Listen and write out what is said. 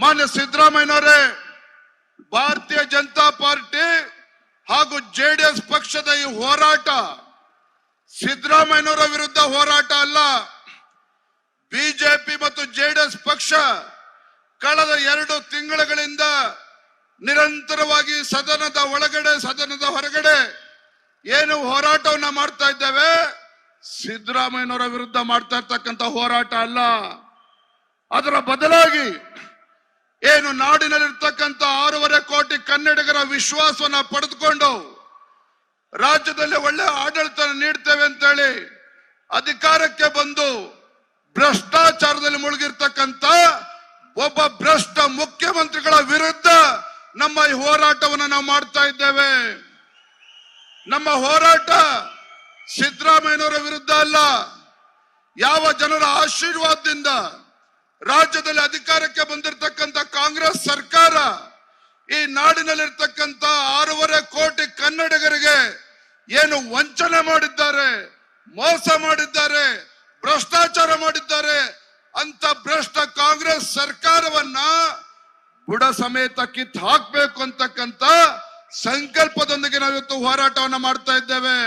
ಮಾನ್ಯ ಸಿದ್ದರಾಮಯ್ಯನವರೇ, ಭಾರತೀಯ ಜನತಾ ಪಾರ್ಟಿ ಹಾಗೂ ಜೆ ಡಿ ಎಸ್ ಪಕ್ಷದ ಈ ಹೋರಾಟ ಸಿದ್ದರಾಮಯ್ಯನವರ ವಿರುದ್ಧ ಹೋರಾಟ ಅಲ್ಲ. ಬಿಜೆಪಿ ಮತ್ತು ಜೆ ಡಿ ಎಸ್ ಪಕ್ಷ ಕಳೆದ ಎರಡು ತಿಂಗಳುಗಳಿಂದ ನಿರಂತರವಾಗಿ ಸದನದ ಒಳಗಡೆ, ಸದನದ ಹೊರಗಡೆ ಏನು ಹೋರಾಟವನ್ನ ಮಾಡ್ತಾ ಇದ್ದೇವೆ? ಸಿದ್ದರಾಮಯ್ಯನವರ ವಿರುದ್ಧ ಮಾಡ್ತಾ ಇರ್ತಕ್ಕಂಥ ಹೋರಾಟ ಅಲ್ಲ. ಅದರ ಬದಲಾಗಿ ಏನು ನಾಡಿನಲ್ಲಿರ್ತಕ್ಕಂಥ ಆರೂವರೆ ಕೋಟಿ ಕನ್ನಡಿಗರ ವಿಶ್ವಾಸವನ್ನ ಪಡೆದುಕೊಂಡು ರಾಜ್ಯದಲ್ಲಿ ಒಳ್ಳೆ ಆಡಳಿತ ನೀಡ್ತೇವೆ ಅಂತೇಳಿ ಅಧಿಕಾರಕ್ಕೆ ಬಂದು ಭ್ರಷ್ಟಾಚಾರದಲ್ಲಿ ಮುಳುಗಿರ್ತಕ್ಕಂಥ ಒಬ್ಬ ಭ್ರಷ್ಟ ಮುಖ್ಯಮಂತ್ರಿಗಳ ವಿರುದ್ಧ ನಮ್ಮ ಈ ಹೋರಾಟವನ್ನು ನಾವು ಮಾಡ್ತಾ ಇದ್ದೇವೆ. ನಮ್ಮ ಹೋರಾಟ ಸಿದ್ದರಾಮಯ್ಯನವರ ವಿರುದ್ಧ ಅಲ್ಲ, ಯಾವ ಜನರ ಆಶೀರ್ವಾದದಿಂದ ರಾಜ್ಯದಲ್ಲಿ ಅಧಿಕಾರಕ್ಕೆ ಬಂದಿರತಕ್ಕಂತ ಕಾಂಗ್ರೆಸ್ ಸರ್ಕಾರ ಈ ನಾಡಿನಲ್ಲಿರ್ತಕ್ಕಂತ ಆರೂವರೆ ಕೋಟಿ ಕನ್ನಡಿಗರಿಗೆ ಏನು ವಂಚನೆ ಮಾಡಿದ್ದಾರೆ, ಮೋಸ ಮಾಡಿದ್ದಾರೆ, ಭ್ರಷ್ಟಾಚಾರ ಮಾಡಿದ್ದಾರೆ ಅಂತ ಭ್ರಷ್ಟ ಕಾಂಗ್ರೆಸ್ ಸರ್ಕಾರವನ್ನ ಬುಡ ಸಮೇತ ಕಿತ್ ಹಾಕ್ಬೇಕು ಅಂತಕ್ಕಂತ ಸಂಕಲ್ಪದೊಂದಿಗೆ ನಾವು ಇವತ್ತು ಹೋರಾಟವನ್ನ ಮಾಡ್ತಾ ಇದ್ದೇವೆ.